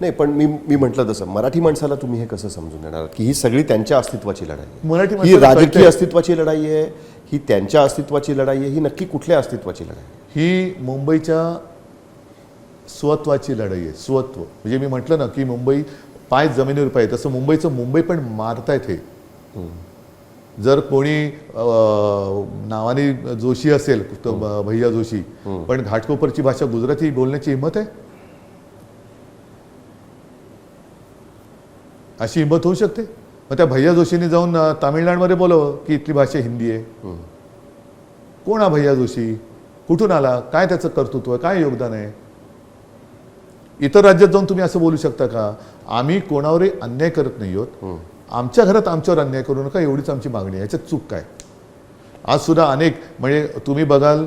नाही पण मी मी म्हटलं तसं मराठी माणसाला तुम्ही हे कसं समजून देणार? की ही सगळी त्यांच्या अस्तित्वाची लढाई आहे. मराठी ही माणसाला राजकीय कळतंय. अस्तित्वाची लढाई आहे ही त्यांच्या अस्तित्वाची लढाई आहे ही नक्की कुठल्या अस्तित्वाची लढाई आहे? ही मुंबईच्या स्वत्वाची लढाई आहे स्वत्व. म्हणजे मी म्हटलं ना की मुंबई पाय जमिनीवर पाय तसं मुंबईचं मुंबई पण मारतायत हे. जर कोणी अं, नावाने जोशी असेल तो भैया जोशी पण घाटकोपरची भाषा गुजराती बोलण्याची हिंमत आहे? अशी हिंमत होऊ शकते? मग त्या भैया जोशींनी जाऊन तामिळनाडूमध्ये बोलावं की इथली भाषा हिंदी आहे. कोण हा भैया जोशी? कुठून आला? काय त्याचं कर्तृत्व? आहे काय योगदान आहे? इतर राज्यात जाऊन तुम्ही असं बोलू शकता का? आम्ही कोणावरही अन्याय करत नाही आहोत. आमच्या घरात आमच्यावर अन्याय करू नका एवढीच आमची मागणी आहे. याच्यात चूक काय? आज सुद्धा अनेक म्हणजे तुम्ही बघाल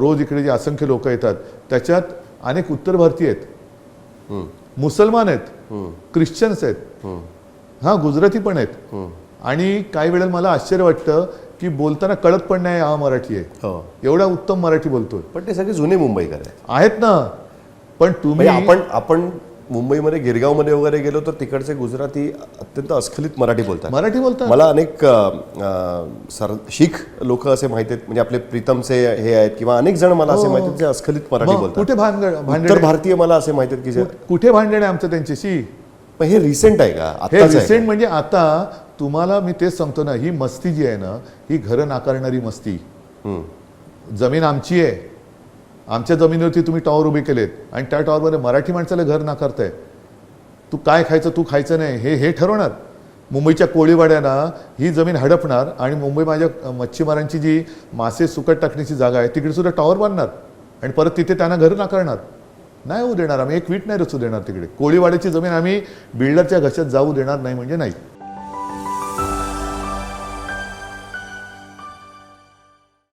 रोज इकडे जे असंख्य लोक येतात त्याच्यात अनेक उत्तर भारतीय आहेत. मुसलमान आहेत. ख्रिश्चन्स आहेत. हा. गुजराती पण आहेत. आणि काही वेळेला मला आश्चर्य वाटतं की बोलताना कळत पण नाही हा मराठी आहे. हो. एवढा उत्तम मराठी बोलतोय. पण ते सगळे जुने मुंबईकर आहेत ना. पण तुम्ही म्हणजे आपण आपण मुंबईमध्ये गिरगावमध्ये वगैरे गेलो तर तिकडचे गुजराती अत्यंत अस्खलित मराठी बोलतात. मराठी बोलता मला अनेक सर शीख लोक असे माहिती आहेत म्हणजे आपले प्रीतमचे हे आहेत किंवा अनेक जण मला असे माहिती आहेत जे अस्खलित मराठी बोलतात. कुठे भानगड उत्तर भांडण भारतीय मला असे माहिती आहेत की कुठे भांडण आहे आमचं त्यांच्याशी? पण हे रिसेंट आहे का? हे रिसेंट? म्हणजे आता तुम्हाला मी तेच सांगतो ना ही मस्ती जी आहे ना ही घरं नाकारणारी मस्ती. जमीन आमची आहे. आमच्या जमिनीवरती तुम्ही टॉवर उभे केलेत आणि त्या टॉवरमध्ये मराठी माणसाला घर नाकारताय. तू काय खायचं तू खायचं नाही हे हे ठरवणार. मुंबईच्या कोळीवाड्याला ही जमीन हडपणार आणि मुंबई माझ्या मच्छीमारांची जी मासे सुकट टाकण्याची जागा आहे तिकडे सुद्धा टॉवर बांधणार आणि परत तिथे त्यांना घर नाकारणार. नाही होऊ देणार आम्ही एक वीट नाही रचू देणार तिकडे. कोळीवाड्याची जमीन आम्ही बिल्डरच्या घशात जाऊ देणार नाही म्हणजे नाही.